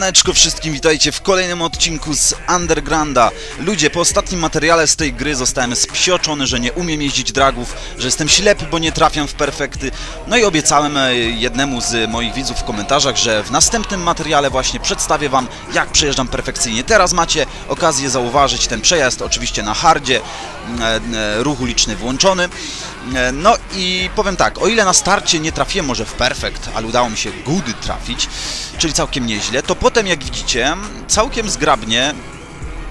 Siemaneczko wszystkim, witajcie w kolejnym odcinku z Undergrounda. Ludzie, po ostatnim materiale z tej gry zostałem spsioczony, że nie umiem jeździć dragów, że jestem ślepy, bo nie trafiam w perfekty. No i obiecałem e, jednemu z moich widzów w komentarzach, że w następnym materiale właśnie przedstawię wam, jak przejeżdżam perfekcyjnie. Teraz macie okazję zauważyć ten przejazd, oczywiście na hardzie, e, e, ruch uliczny włączony. E, No i powiem tak, o ile na starcie nie trafiłem może w perfekt, ale udało mi się good trafić, czyli całkiem nieźle, to potem jak widzicie, całkiem zgrabnie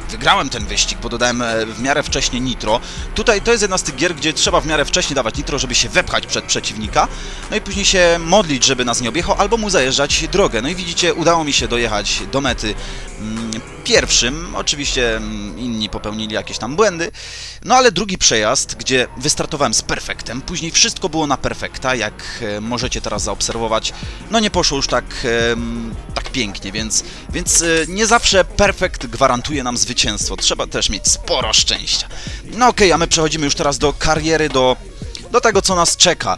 wygrałem ten wyścig, bo dodałem e, w miarę wcześnie nitro. Tutaj to jest jedna z tych gier, gdzie trzeba w miarę wcześnie dawać nitro, żeby się wepchać przed przeciwnika, no i później się modlić, żeby nas nie objechał, albo mu zajeżdżać drogę. No i widzicie, udało mi się dojechać do mety mm, pierwszym. Oczywiście mm, inni popełnili jakieś tam błędy, no ale drugi przejazd, gdzie wystartowałem z perfektem, później wszystko było na perfekta, jak e, możecie teraz zaobserwować, no nie poszło już tak, em, tak pięknie, więc, więc e, nie zawsze perfekt gwarantuje nam zwycięstwo. Trzeba też mieć sporo szczęścia. No okej, a my przechodzimy już teraz do kariery, do, do tego, co nas czeka.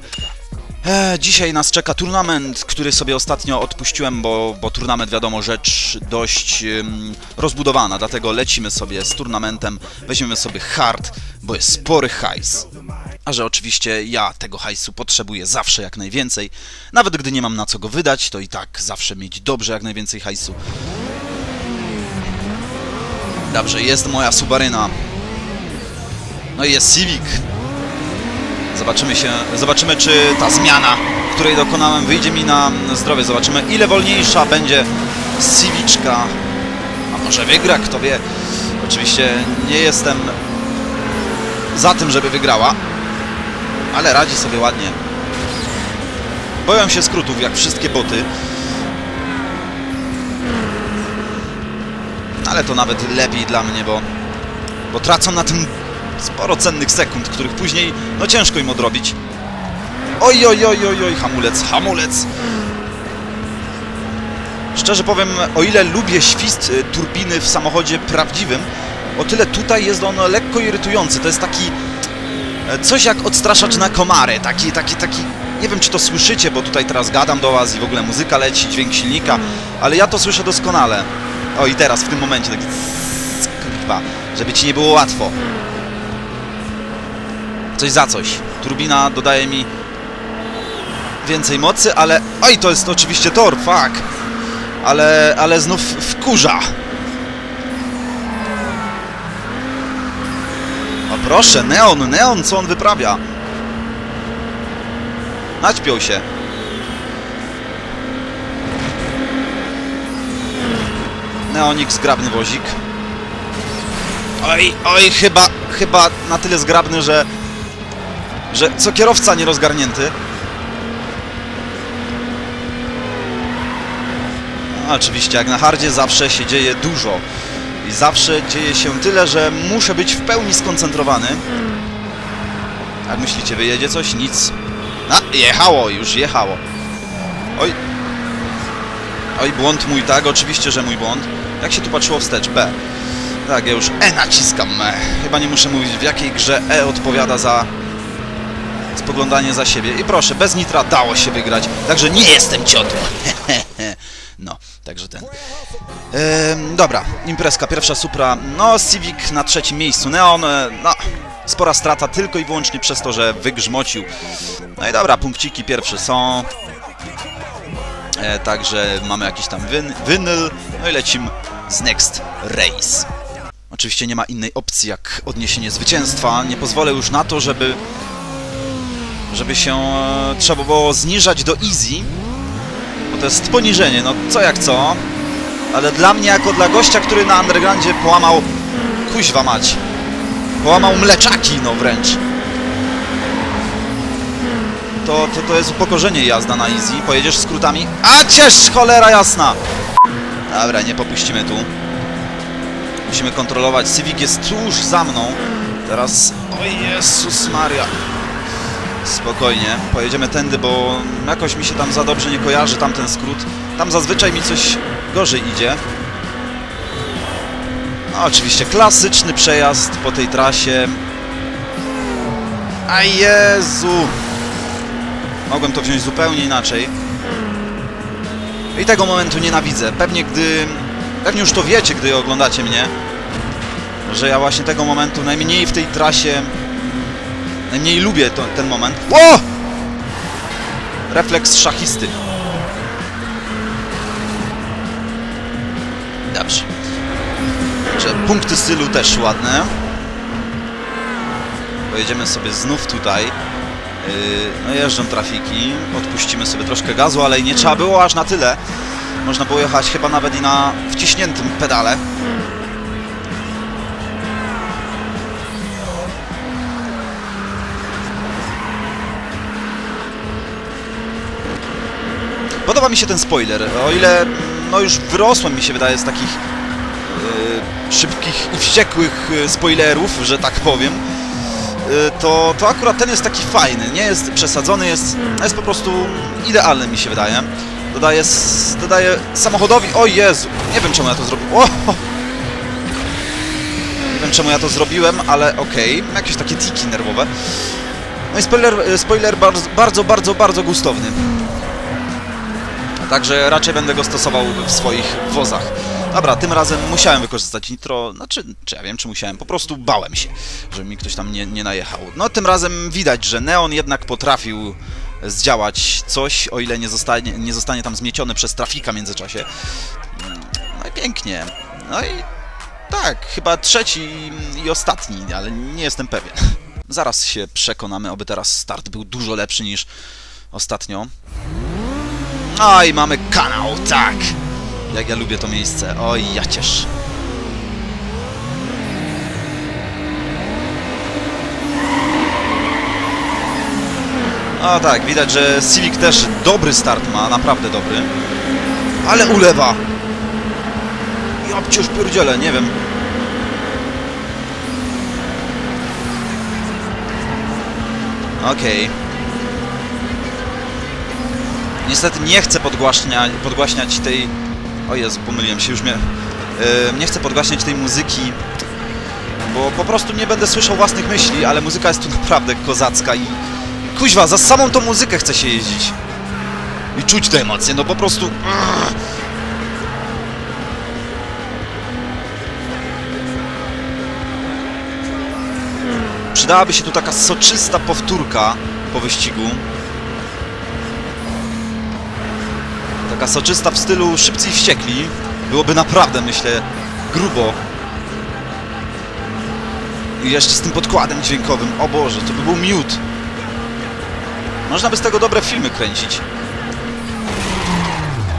E, dzisiaj nas czeka turnament, który sobie ostatnio odpuściłem, bo, bo turnament wiadomo rzecz dość ym, rozbudowana, dlatego lecimy sobie z turnamentem, weźmiemy sobie hard, bo jest spory hajs. A że oczywiście ja tego hajsu potrzebuję zawsze jak najwięcej, nawet gdy nie mam na co go wydać, to i tak zawsze mieć dobrze jak najwięcej hajsu. Dobrze, jest moja Subaryna. No i jest Civic. Zobaczymy się, zobaczymy czy ta zmiana, której dokonałem, wyjdzie mi na zdrowie. Zobaczymy ile wolniejsza będzie Civiczka. A może wygra, kto wie. Oczywiście nie jestem za tym, żeby wygrała, ale radzi sobie ładnie. Boją się skrótów, jak wszystkie boty. Ale to nawet lepiej dla mnie, bo, bo tracą na tym sporo cennych sekund, których później no ciężko im odrobić. Oj, oj, oj, oj, oj, hamulec, hamulec. Szczerze powiem, o ile lubię świst y, turbiny w samochodzie prawdziwym, o tyle tutaj jest on lekko irytujący. To jest taki e, coś jak odstraszacz na komary, taki, taki, taki... Nie wiem, czy to słyszycie, bo tutaj teraz gadam do was i w ogóle muzyka leci, dźwięk silnika, ale ja to słyszę doskonale. O i teraz, w tym momencie, taki... Kurwa, żeby ci nie było łatwo coś za coś. Turbina dodaje mi więcej mocy, ale... Oj, to jest oczywiście tor, fuck! Ale, ale znów wkurza. O proszę, Neon, Neon, co on wyprawia? Naćpiął się. Neonik, zgrabny wozik. Oj, oj, chyba, chyba na tyle zgrabny, że że co kierowca nierozgarnięty. No, oczywiście, jak na hardzie zawsze się dzieje dużo. I zawsze dzieje się tyle, że muszę być w pełni skoncentrowany. Jak myślicie, wyjedzie coś? Nic. A, jechało, już jechało. Oj. Oj, błąd mój, tak? Oczywiście, że mój błąd. Jak się tu patrzyło wstecz? B. Tak, ja już E naciskam. E. Chyba nie muszę mówić, w jakiej grze E odpowiada za spoglądanie za siebie. I proszę, bez nitra dało się wygrać, także nie jestem ciotą. no, także ten. Dobra, imprezka, pierwsza Supra. No, Civic na trzecim miejscu. Neon, e, no, spora strata tylko i wyłącznie przez to, że wygrzmocił. No i dobra, punkciki pierwsze są. E, także mamy jakiś tam win winyl. No i lecimy z Next Race. Oczywiście nie ma innej opcji jak odniesienie zwycięstwa. Nie pozwolę już na to, żeby żeby się e, trzeba było zniżać do easy, bo to jest poniżenie, no co jak co, ale dla mnie, jako dla gościa, który na undergroundzie połamał, kuźwa mać, połamał mleczaki, no wręcz, to, to, to jest upokorzenie jazda na easy, pojedziesz skrótami, a ciesz, cholera jasna! Dobra, nie popuścimy tu. Musimy kontrolować, Civic jest tuż za mną, teraz, o Jezus Maria, Spokojnie, pojedziemy tędy, bo jakoś mi się tam za dobrze nie kojarzy tamten skrót. Tam zazwyczaj mi coś gorzej idzie. No oczywiście klasyczny przejazd po tej trasie. A Jezu! Mogłem to wziąć zupełnie inaczej. I tego momentu nienawidzę. Pewnie gdy... Pewnie już to wiecie, gdy oglądacie mnie, że ja właśnie tego momentu najmniej w tej trasie... Najmniej lubię to, ten moment. O! Refleks szachisty. Dobrze. Że punkty stylu też ładne. Pojedziemy sobie znów tutaj. Yy, no jeżdżą trafiki. Odpuścimy sobie troszkę gazu, ale nie trzeba było aż na tyle. Można było jechać chyba nawet i na wciśniętym pedale. Podoba mi się ten spoiler. O ile no już wyrosłem mi się wydaje z takich yy, szybkich i wściekłych yy, spoilerów, że tak powiem, yy, to, to akurat ten jest taki fajny. Nie jest przesadzony, jest, jest po prostu idealny mi się wydaje. Dodaje, dodaje samochodowi... O Jezu! Nie wiem czemu ja to zrobiłem. O! Nie wiem czemu ja to zrobiłem, ale okej. Jakieś takie tiki nerwowe. No i spoiler, spoiler bardzo, bardzo, bardzo, bardzo gustowny. Także raczej będę go stosował w swoich wozach. Dobra, tym razem musiałem wykorzystać nitro, znaczy, czy ja wiem, czy musiałem, po prostu bałem się, żeby mi ktoś tam nie, nie najechał. No, tym razem widać, że Neon jednak potrafił zdziałać coś, o ile nie zostanie, nie zostanie tam zmieciony przez trafika w międzyczasie. No i pięknie. No i tak, chyba trzeci i ostatni, ale nie jestem pewien. Zaraz się przekonamy, oby teraz start był dużo lepszy niż ostatnio. No i mamy kanał, tak! Jak ja lubię to miejsce. Oj, ja ciesz. O tak, widać, że Civic też dobry start ma, naprawdę dobry. Ale ulewa! Ja cię już pierdzielę, nie wiem. Okej. Niestety nie chcę podgłaśniać, podgłaśniać tej... O Jezu, pomyliłem się, już mnie... Yy, nie chcę podgłaśniać tej muzyki, bo po prostu nie będę słyszał własnych myśli, ale muzyka jest tu naprawdę kozacka i... Kuźwa, za samą tą muzykę chce się jeździć. I czuć te emocje, no po prostu... Przydałaby się tu taka soczysta powtórka po wyścigu. Taka soczysta w stylu szybcy i wściekli. Byłoby naprawdę, myślę, grubo. I jeszcze z tym podkładem dźwiękowym. O Boże, to by był miód. Można by z tego dobre filmy kręcić.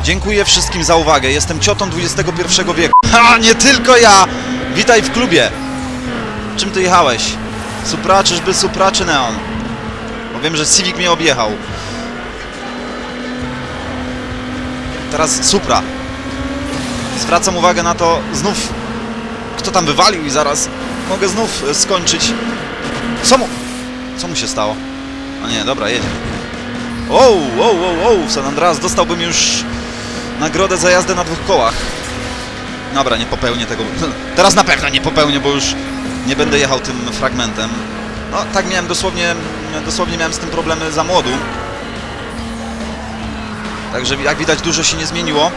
Dziękuję wszystkim za uwagę. Jestem ciotą XXI wieku. Ha, nie tylko ja! Witaj w klubie. Czym ty jechałeś? Supra, czyżby Supra czy Neon? Bo wiem, że Civic mnie objechał. Teraz Supra. Zwracam uwagę na to znów, kto tam wywalił i zaraz mogę znów e, skończyć. Co mu... Co mu się stało? O nie, dobra, jedzie. Oł, oł, oł, oł, w San Andreas dostałbym już nagrodę za jazdę na dwóch kołach. Dobra, nie popełnię tego. Teraz na pewno nie popełnię, bo już nie będę jechał tym fragmentem. No, tak miałem dosłownie, dosłownie miałem z tym problemy za młodu. Także jak widać dużo się nie zmieniło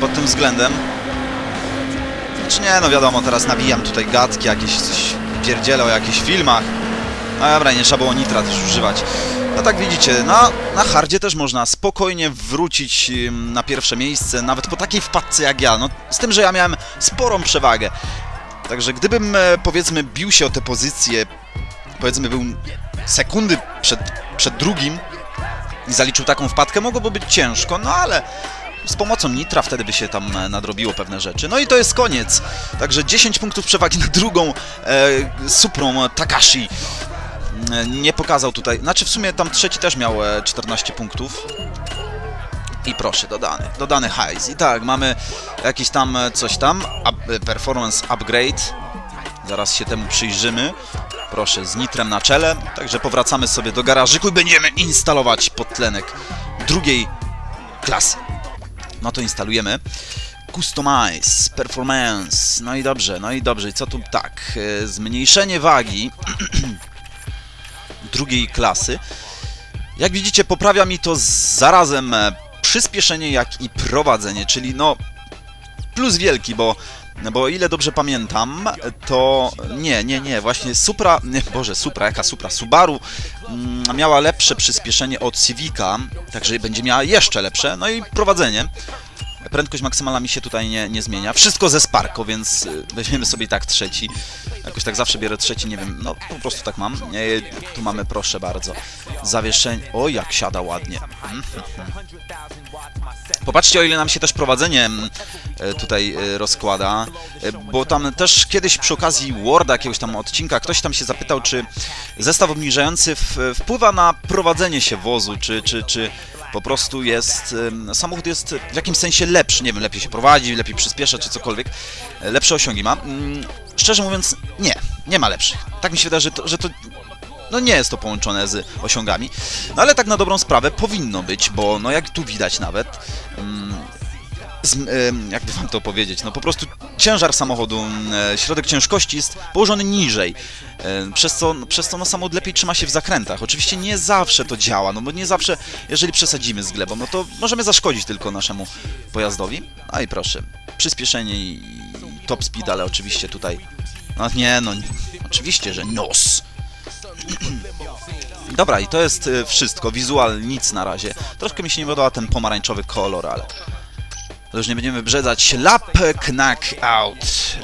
pod tym względem. Znaczy nie, no wiadomo, teraz nawijam tutaj gadki, jakieś coś pierdzielę o jakichś filmach. No dobra, nie trzeba było nitra też używać. No tak widzicie, na, na hardzie też można spokojnie wrócić na pierwsze miejsce, nawet po takiej wpadce jak ja. No, z tym, że ja miałem sporą przewagę. Także gdybym, e, powiedzmy, bił się o tę pozycję, powiedzmy, był sekundy przed, przed drugim i zaliczył taką wpadkę, mogłoby być ciężko, no ale z pomocą nitra wtedy by się tam e, nadrobiło pewne rzeczy. No i to jest koniec. Także 10 punktów przewagi na drugą e, Suprą e, Takashi. E, Nie pokazał tutaj, znaczy w sumie tam trzeci też miał e, 14 punktów. I proszę, dodany, dodany hajs. I tak, mamy jakiś tam e, coś tam, up, e, performance upgrade. Zaraz się temu przyjrzymy. Proszę, z nitrem na czele. Także powracamy sobie do garażyku i będziemy instalować podtlenek drugiej klasy. No to instalujemy. Customize, performance. No i dobrze, no i dobrze. I co tu tak? e, Zmniejszenie wagi drugiej klasy. Jak widzicie, poprawia mi to zarazem e, przyspieszenie, jak i prowadzenie, czyli no plus wielki, bo bo o ile dobrze pamiętam, to nie, nie, nie, właśnie Supra, nie, Boże, Supra, jaka Supra, Subaru mm, miała lepsze przyspieszenie od Civica, także będzie miała jeszcze lepsze, no i prowadzenie. Prędkość maksymalna mi się tutaj nie, nie zmienia. Wszystko ze Sparko, więc y, weźmiemy sobie tak trzeci. Jakoś tak zawsze bierę trzeci, nie wiem, no po prostu tak mam. E, Tu mamy, proszę bardzo, zawieszenie. O, jak siada ładnie. Mhm. Popatrzcie, o ile nam się też prowadzenie mm, tutaj e, rozkłada, e, bo tam też kiedyś przy okazji Worda, jakiegoś tam odcinka, ktoś tam się zapytał, czy zestaw obniżający wpływa na prowadzenie się wozu, czy, czy, czy po prostu jest, samochód jest w jakimś sensie lepszy, nie wiem, lepiej się prowadzi, lepiej przyspiesza, czy cokolwiek, e, lepsze osiągi ma. Mm, Szczerze mówiąc, nie, nie ma lepszych. Tak mi się wydaje, że to, że to no nie jest to połączone z osiągami, no ale tak na dobrą sprawę powinno być, bo no jak tu widać nawet, jakby wam to powiedzieć, no po prostu ciężar samochodu, e, środek ciężkości jest położony niżej, e, przez co, przez co no samochód lepiej trzyma się w zakrętach. Oczywiście nie zawsze to działa, no bo nie zawsze, jeżeli przesadzimy z glebą, no to możemy zaszkodzić tylko naszemu pojazdowi. No i proszę, przyspieszenie i top speed, ale oczywiście tutaj, no nie, no oczywiście, że nos. Dobra, i to jest y, wszystko. Wizual nic na razie. Troszkę mi się nie podoba ten pomarańczowy kolor, ale już nie będziemy brzedzać. Lap knack out.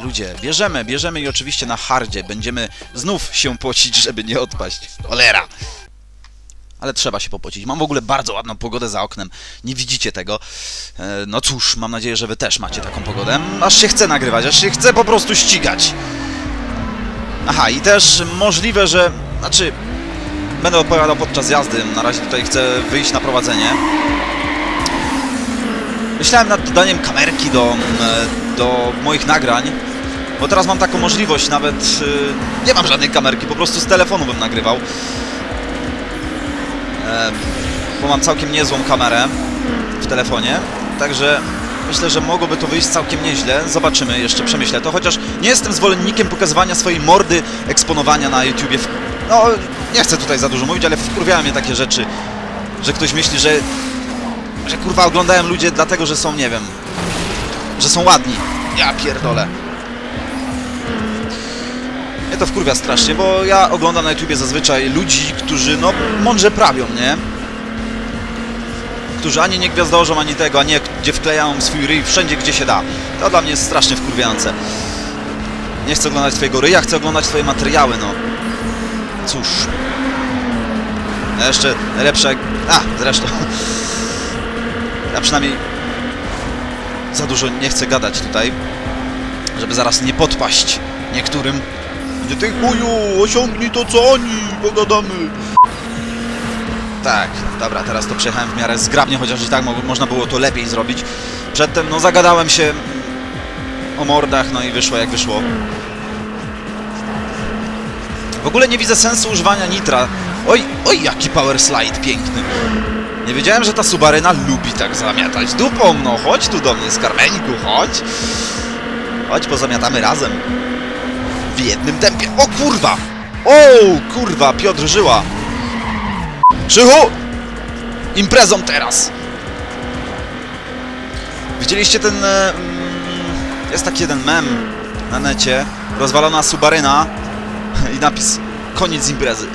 Ludzie, bierzemy, bierzemy i oczywiście na hardzie. Będziemy znów się pocić, żeby nie odpaść. Cholera! Ale trzeba się popocić. Mam w ogóle bardzo ładną pogodę za oknem. Nie widzicie tego. E, No cóż, mam nadzieję, że wy też macie taką pogodę. Aż się chce nagrywać, aż się chce po prostu ścigać. Aha, i też możliwe, że... Znaczy, będę odpowiadał podczas jazdy. Na razie tutaj chcę wyjść na prowadzenie. Myślałem nad dodaniem kamerki do, do moich nagrań, bo teraz mam taką możliwość, nawet y, nie mam żadnej kamerki, po prostu z telefonu bym nagrywał. Bo mam całkiem niezłą kamerę w telefonie, także myślę, że mogłoby to wyjść całkiem nieźle. Zobaczymy, jeszcze przemyślę to, chociaż nie jestem zwolennikiem pokazywania swojej mordy, eksponowania na YouTubie. No, nie chcę tutaj za dużo mówić, ale wkurwiają mnie takie rzeczy, że ktoś myśli, że że kurwa oglądają ludzie dlatego, że są, nie wiem, że są ładni. Ja pierdolę. Mnie to wkurwia strasznie, bo ja oglądam na YouTubie zazwyczaj ludzi, którzy no mądrze prawią, nie? Którzy ani nie gwiazdorzą, ani tego, a nie gdzie wklejają swój ryj wszędzie, gdzie się da. To dla mnie jest strasznie wkurwiające. Nie chcę oglądać twojego ryja, chcę oglądać twoje materiały, no. Cóż. Jeszcze najlepsze... jak- A, zresztą... Ja przynajmniej za dużo nie chcę gadać tutaj, żeby zaraz nie podpaść niektórym. Gdzie ty chuju, osiągnij to co oni, pogadamy. Tak, dobra, teraz to przejechałem w miarę zgrabnie, chociaż i tak mo można było to lepiej zrobić. Przedtem, no zagadałem się o mordach, no i wyszło jak wyszło. W ogóle nie widzę sensu używania nitra. Oj, oj, jaki power slide piękny. Nie wiedziałem, że ta Subaryna lubi tak zamiatać dupą, no chodź tu do mnie, skarmeńku, chodź. Chodź, pozamiatamy razem. W jednym tempie. O kurwa! O kurwa, Piotr Żyła. Krzychu! Imprezą teraz! Widzieliście ten... e, mm, Jest taki jeden mem na necie. Rozwalona Subaryna i napis koniec imprezy.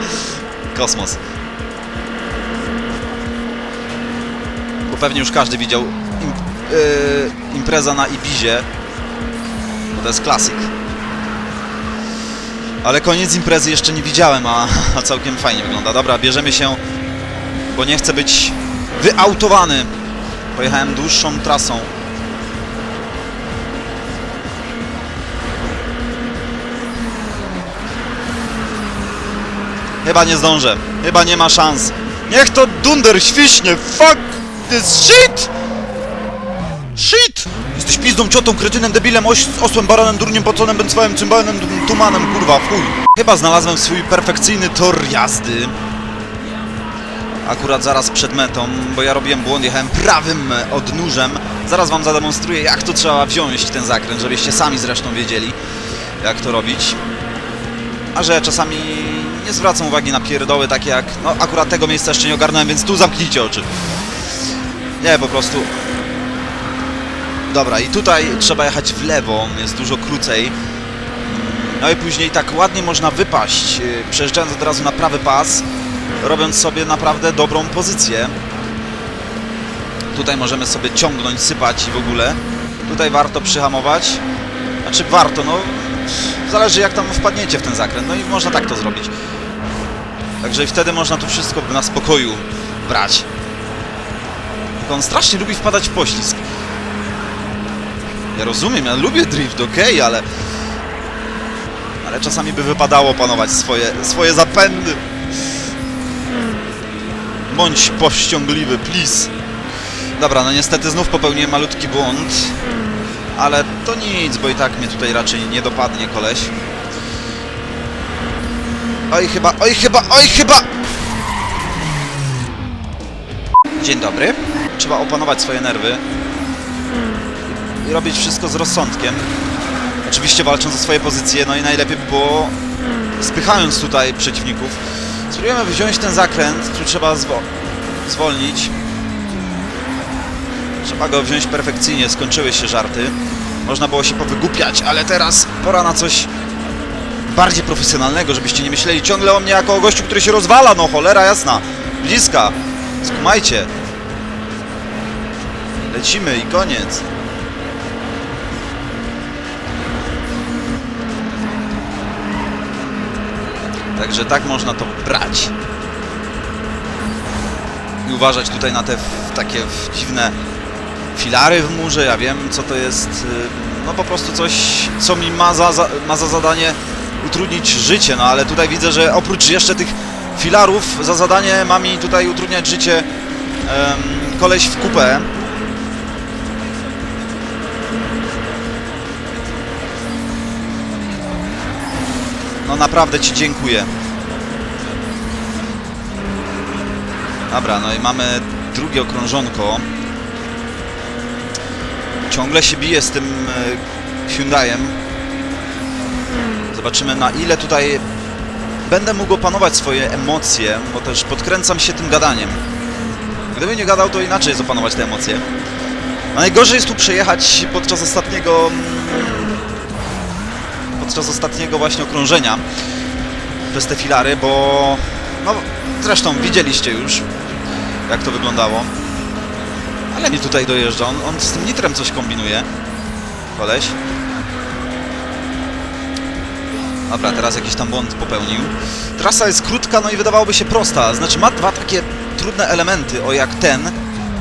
Kosmos. bo pewnie już każdy widział im, yy, impreza na Ibizie, bo to jest klasyk. Ale koniec imprezy jeszcze nie widziałem, a, a całkiem fajnie wygląda. Dobra, bierzemy się, bo nie chcę być wyautowany. Pojechałem dłuższą trasą. Chyba nie zdążę. Chyba nie ma szans. Niech to dunder świśnie! Fuck this shit! Shit! Jesteś pizdą, ciotą, kretynem, debilem, oś, osłem, baranem, durniem, poconem, bęcwałem, cymbałem, tumanem, kurwa, chuj. Chyba znalazłem swój perfekcyjny tor jazdy. Akurat zaraz przed metą, bo ja robiłem błąd, jechałem prawym odnóżem. Zaraz wam zademonstruję, jak to trzeba wziąć ten zakręt, żebyście sami zresztą wiedzieli, jak to robić. A że czasami nie zwracam uwagi na pierdoły takie jak... No akurat tego miejsca jeszcze nie ogarnąłem, więc tu zamknijcie oczy. Nie, po prostu... Dobra, i tutaj trzeba jechać w lewo, jest dużo krócej. No i później tak ładnie można wypaść, yy, przejeżdżając od razu na prawy pas, robiąc sobie naprawdę dobrą pozycję. Tutaj możemy sobie ciągnąć, sypać i w ogóle. Tutaj warto przyhamować. Znaczy warto, no... Zależy jak tam wpadniecie w ten zakręt, no i można tak to zrobić. Także i wtedy można tu wszystko na spokoju brać. Tylko on strasznie lubi wpadać w poślizg. Ja rozumiem, ja lubię drift, okej, ale... Ale czasami by wypadało panować swoje, swoje zapędy. Bądź powściągliwy, please. Dobra, no niestety znów popełniłem malutki błąd. Ale to nic, bo i tak mnie tutaj raczej nie dopadnie koleś. Oj chyba, oj chyba, oj chyba! Dzień dobry. Trzeba opanować swoje nerwy. I robić wszystko z rozsądkiem. Oczywiście walcząc o swoje pozycje, no i najlepiej by było spychając tutaj przeciwników. Spróbujemy wziąć ten zakręt, tu trzeba zwo zwolnić. Trzeba go wziąć perfekcyjnie, skończyły się żarty. Można było się powygłupiać, ale teraz pora na coś bardziej profesjonalnego, żebyście nie myśleli ciągle o mnie jako o gościu, który się rozwala, no cholera jasna. Bliska. Skumajcie. Lecimy i koniec. Także tak można to brać. I uważać tutaj na te takie dziwne filary w murze. Ja wiem, co to jest. y, No po prostu coś, co mi ma za, ma za zadanie utrudnić życie. No ale tutaj widzę, że oprócz jeszcze tych filarów za zadanie ma mi tutaj utrudniać życie em, koleś w kupę. No naprawdę Ci dziękuję. Dobra, no i mamy drugie okrążonko. Ciągle się bije z tym e, Hyundaiem. Zobaczymy na ile tutaj będę mógł opanować swoje emocje, bo też podkręcam się tym gadaniem. Gdybym nie gadał, to inaczej jest opanować te emocje. A najgorzej jest tu przejechać podczas ostatniego... mm, podczas ostatniego właśnie okrążenia przez te filary, bo... No, zresztą widzieliście już, jak to wyglądało. Ale mi tutaj dojeżdża, on, on z tym nitrem coś kombinuje. Koleś. Dobra, teraz jakiś tam błąd popełnił. Trasa jest krótka, no i wydawałoby się prosta. Znaczy ma dwa takie trudne elementy, o jak ten,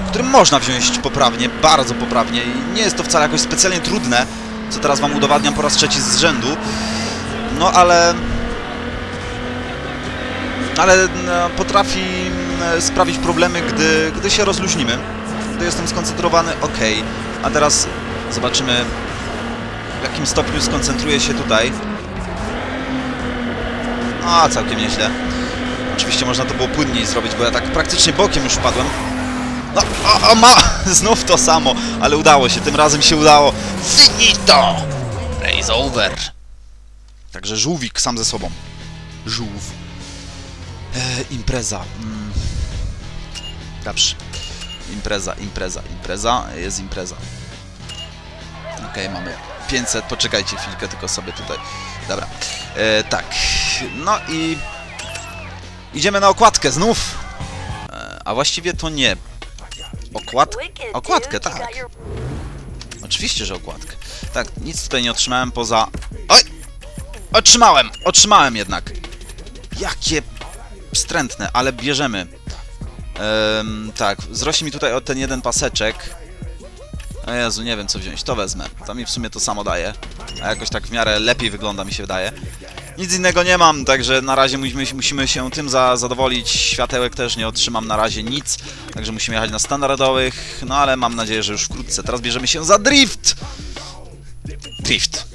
którym można wziąć poprawnie, bardzo poprawnie i nie jest to wcale jakoś specjalnie trudne, co teraz wam udowadniam po raz trzeci z rzędu. No ale... Ale no, potrafi mm, sprawić problemy, gdy, gdy się rozluźnimy. Gdy jestem skoncentrowany, ok. A teraz zobaczymy, w jakim stopniu skoncentruję się tutaj. A, całkiem nieźle. Oczywiście można to było płynniej zrobić, bo ja tak praktycznie bokiem już wpadłem. No, o, o ma! Znów to samo, ale udało się, tym razem się udało. Finito! Race over. Także żółwik sam ze sobą. Żółw. E, impreza. Mm. Dobrze. Impreza, impreza, impreza. Jest impreza. Okej, mamy 500. Poczekajcie chwilkę, tylko sobie tutaj. Dobra. E, tak. No i... Idziemy na okładkę znów. E, a właściwie to nie. Okład... Okładkę, tak. Oczywiście, że okładkę. Tak, nic tutaj nie otrzymałem poza... Oj! Otrzymałem! Otrzymałem jednak. Jakie wstrętne, ale bierzemy. Em, tak, zrośnie mi tutaj o ten jeden paseczek. O Jezu, nie wiem co wziąć, to wezmę. To mi w sumie to samo daje. A jakoś tak w miarę lepiej wygląda mi się wydaje. Nic innego nie mam, także na razie musimy, musimy się tym za, zadowolić. Światełek też nie otrzymam na razie nic, także musimy jechać na standardowych, no ale mam nadzieję, że już wkrótce. Teraz bierzemy się za drift! Drift.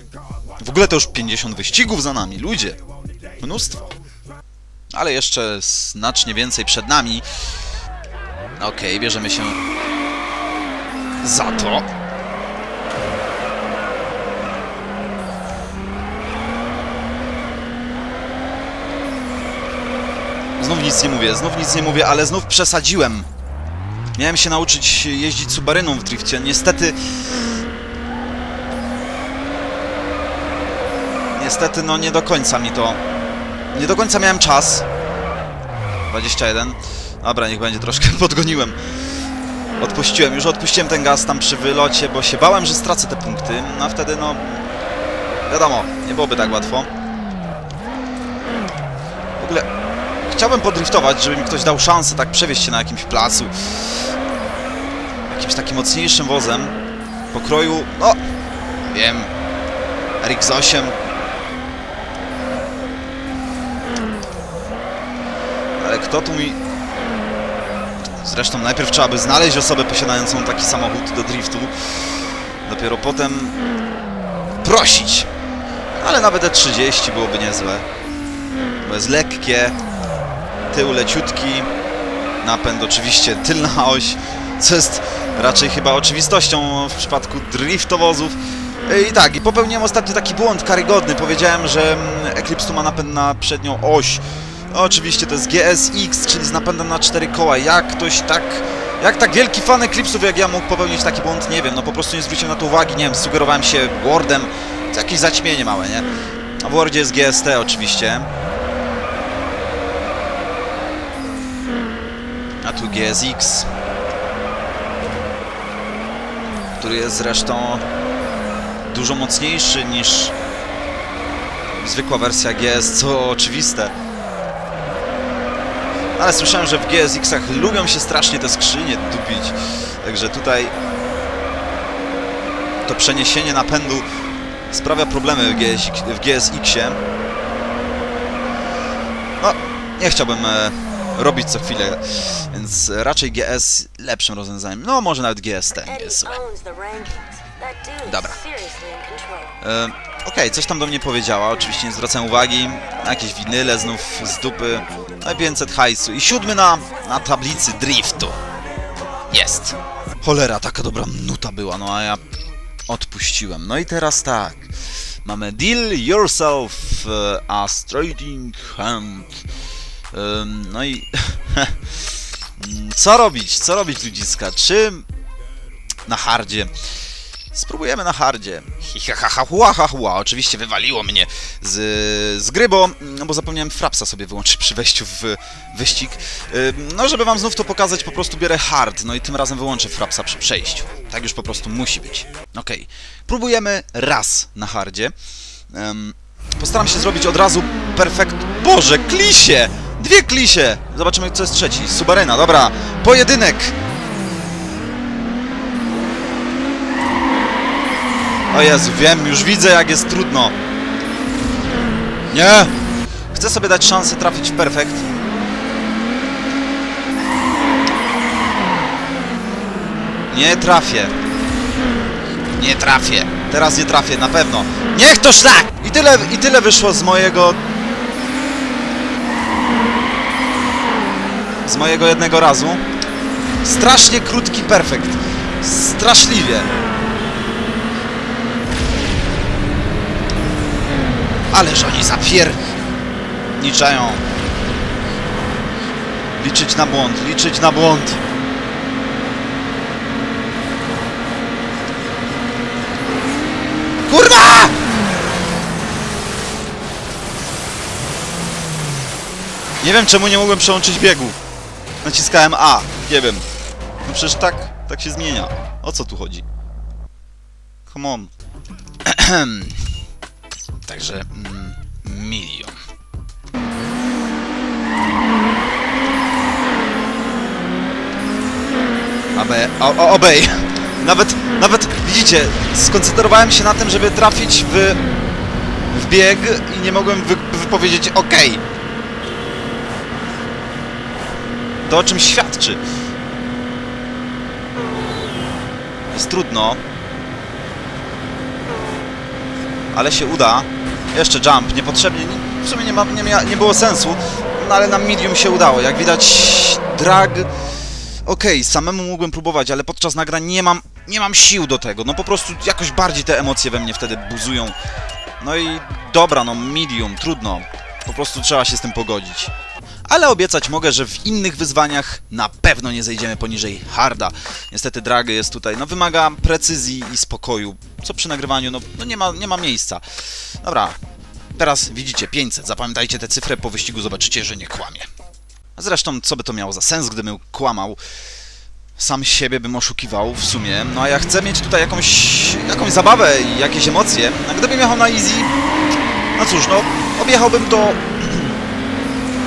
W ogóle to już 50 wyścigów za nami, ludzie. Mnóstwo. Ale jeszcze znacznie więcej przed nami. Okej, bierzemy się za to. Znów nic nie mówię, znów nic nie mówię, ale znów przesadziłem. Miałem się nauczyć jeździć Subaryną w drifcie. Niestety... Niestety, no nie do końca mi to... Nie do końca miałem czas. 21. Dobra, niech będzie troszkę podgoniłem. Odpuściłem, już odpuściłem ten gaz tam przy wylocie, bo się bałem, że stracę te punkty. No a wtedy, no... Wiadomo, nie byłoby tak łatwo. W ogóle chciałbym podriftować, żeby mi ktoś dał szansę tak przewieźć się na jakimś placu. Jakimś takim mocniejszym wozem. Pokroju, no... Wiem... RX-8. Ale kto tu mi... Zresztą najpierw trzeba by znaleźć osobę posiadającą taki samochód do driftu. Dopiero potem prosić. Ale nawet E30 byłoby niezłe. Bo jest lekkie, tył leciutki, napęd oczywiście tylna oś, co jest raczej chyba oczywistością w przypadku driftowozów. I tak, i popełniłem ostatnio taki błąd karygodny. Powiedziałem, że Eclipse tu ma napęd na przednią oś. Oczywiście to jest GSX, czyli z napędem na cztery koła. Jak ktoś tak... Jak tak wielki fan Eclipse'ów jak ja mógł popełnić taki błąd, nie wiem, no po prostu nie zwróciłem na to uwagi, nie wiem, sugerowałem się Wordem, to jakieś zaćmienie małe, nie? A w Wordzie jest GST oczywiście. A tu GSX, który jest zresztą dużo mocniejszy niż zwykła wersja GS, co oczywiste. Ale słyszałem, że w GSX-ach lubią się strasznie te skrzynie dupić. Także tutaj to przeniesienie napędu sprawia problemy w, GSX, w GSX-ie. No, nie chciałbym e, robić co chwilę, więc raczej GS lepszym rozwiązaniem. No, może nawet GST nie jest złe. Dobra. E, Okej, coś tam do mnie powiedziała, oczywiście nie zwracam uwagi. Na jakieś winyle znów z dupy. No i 500 hajsu. I siódmy na, na tablicy driftu. Jest. Cholera, taka dobra nuta była, no a ja odpuściłem. No i teraz tak. Mamy Deal Yourself e, a Straighting Hand. No i... Co robić? Co robić, ludziska? Czy na hardzie? Spróbujemy na hardzie. Hua. Oczywiście wywaliło mnie z, z gry, bo, no bo zapomniałem frapsa sobie wyłączyć przy wejściu w wyścig. No, żeby wam znów to pokazać, po prostu biorę hard, no i tym razem wyłączę frapsa przy przejściu. Tak już po prostu musi być. Okej. Próbujemy raz na hardzie. Postaram się zrobić od razu perfekt... Boże, klisie! Dwie klisie! Zobaczymy, co jest trzeci. Subarena, dobra. Pojedynek! O Jezu, wiem, już widzę, jak jest trudno. Nie! Chcę sobie dać szansę trafić w perfekt. Nie trafię. Nie trafię. Teraz nie trafię, na pewno. Niech to szlak! I tyle, I tyle wyszło z mojego... Z mojego jednego razu. Strasznie krótki perfekt. Straszliwie. Ależ oni zapierniczają. Liczyć na błąd, liczyć na błąd. Kurwa! Nie wiem czemu nie mogłem przełączyć biegu. Naciskałem A, nie wiem. No przecież tak, tak się zmienia. O co tu chodzi? Come on. Także mm, milion. Abe, o, obej. Nawet, nawet, widzicie, skoncentrowałem się na tym, żeby trafić w, w bieg i nie mogłem wy, wypowiedzieć OK. To o czym świadczy. Jest trudno. Ale się uda. Jeszcze jump, niepotrzebnie. nie- W sumie nie, ma, nie, mia, nie było sensu, no ale na medium się udało. Jak widać, drag. Okej, samemu mógłbym próbować, ale podczas nagrań nie mam, nie mam sił do tego. No po prostu jakoś bardziej te emocje we mnie wtedy buzują. No i dobra, no medium, trudno. Po prostu trzeba się z tym pogodzić. Ale obiecać mogę, że w innych wyzwaniach na pewno nie zejdziemy poniżej harda. Niestety drag jest tutaj, no wymaga precyzji i spokoju, co przy nagrywaniu, no, no nie, ma, nie ma miejsca. Dobra, teraz widzicie 500, zapamiętajcie tę cyfrę, po wyścigu zobaczycie, że nie kłamie. Zresztą, co by to miało za sens, gdybym kłamał? Sam siebie bym oszukiwał w sumie. No a ja chcę mieć tutaj jakąś, jakąś zabawę i jakieś emocje. A gdybym jechał na easy, no cóż, no objechałbym to,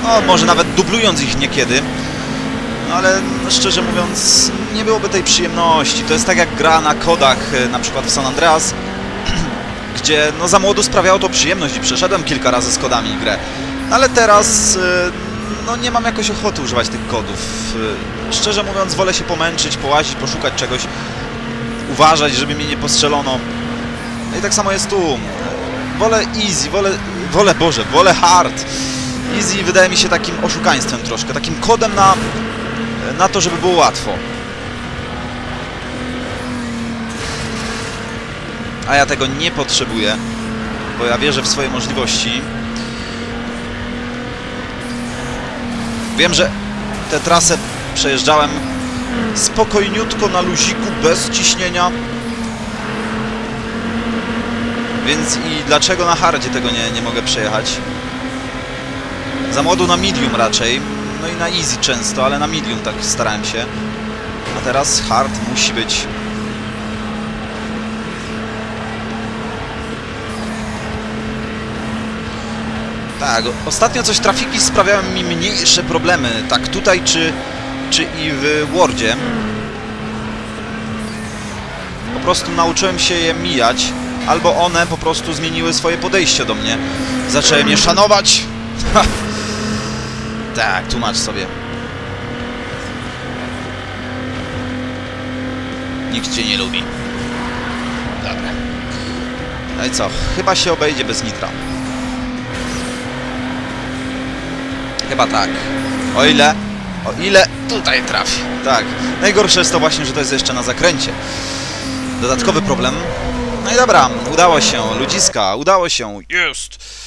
no może nawet dublując ich niekiedy. Ale no, szczerze mówiąc, nie byłoby tej przyjemności. To jest tak jak gra na kodach, e, na przykład w San Andreas, gdzie no za młodu sprawiało to przyjemność i przeszedłem kilka razy z kodami grę. Ale teraz e, no nie mam jakoś ochoty używać tych kodów. E, Szczerze mówiąc, wolę się pomęczyć, połazić, poszukać czegoś, uważać, żeby mnie nie postrzelono. No i tak samo jest tu. Wolę easy, wolę, wolę Boże, wolę hard. Easy wydaje mi się takim oszukaństwem troszkę, takim kodem na, na to, żeby było łatwo. A ja tego nie potrzebuję, bo ja wierzę w swoje możliwości. Wiem, że tę trasę przejeżdżałem spokojniutko na luziku, bez ciśnienia. Więc i dlaczego na hardzie tego nie, nie mogę przejechać? Za młodu na medium raczej, no i na easy często, ale na medium tak starałem się. A teraz hard musi być. Tak, ostatnio coś trafiki sprawiały mi mniejsze problemy, tak tutaj czy, czy i w Wordzie. Po prostu nauczyłem się je mijać, albo one po prostu zmieniły swoje podejście do mnie. Zaczęły mnie szanować. Tak, tłumacz sobie. Nikt cię nie lubi. Dobra. No i co? Chyba się obejdzie bez nitra. Chyba tak. O ile? O ile tutaj trafi. Tak. Najgorsze jest to właśnie, że to jest jeszcze na zakręcie. Dodatkowy problem. No i dobra, udało się. Ludziska, udało się. Jest!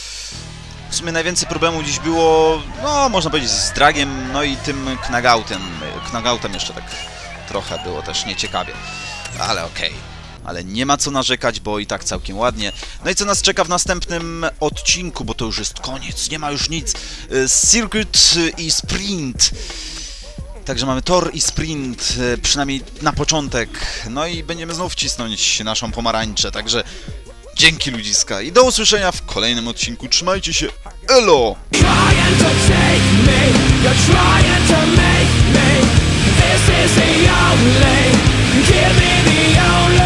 W sumie najwięcej problemów dziś było, no można powiedzieć, z dragiem, no i tym knagautem. Knagautem jeszcze tak trochę było też nieciekawie. Ale okej. Ale nie ma co narzekać, bo i tak całkiem ładnie. No i co nas czeka w następnym odcinku, bo to już jest koniec, nie ma już nic. Y, Circuit i sprint. Także mamy tor i sprint, y, przynajmniej na początek. No i będziemy znów cisnąć naszą pomarańczę, także Dzięki ludziska i do usłyszenia w kolejnym odcinku. Trzymajcie się. Elo! Give me the only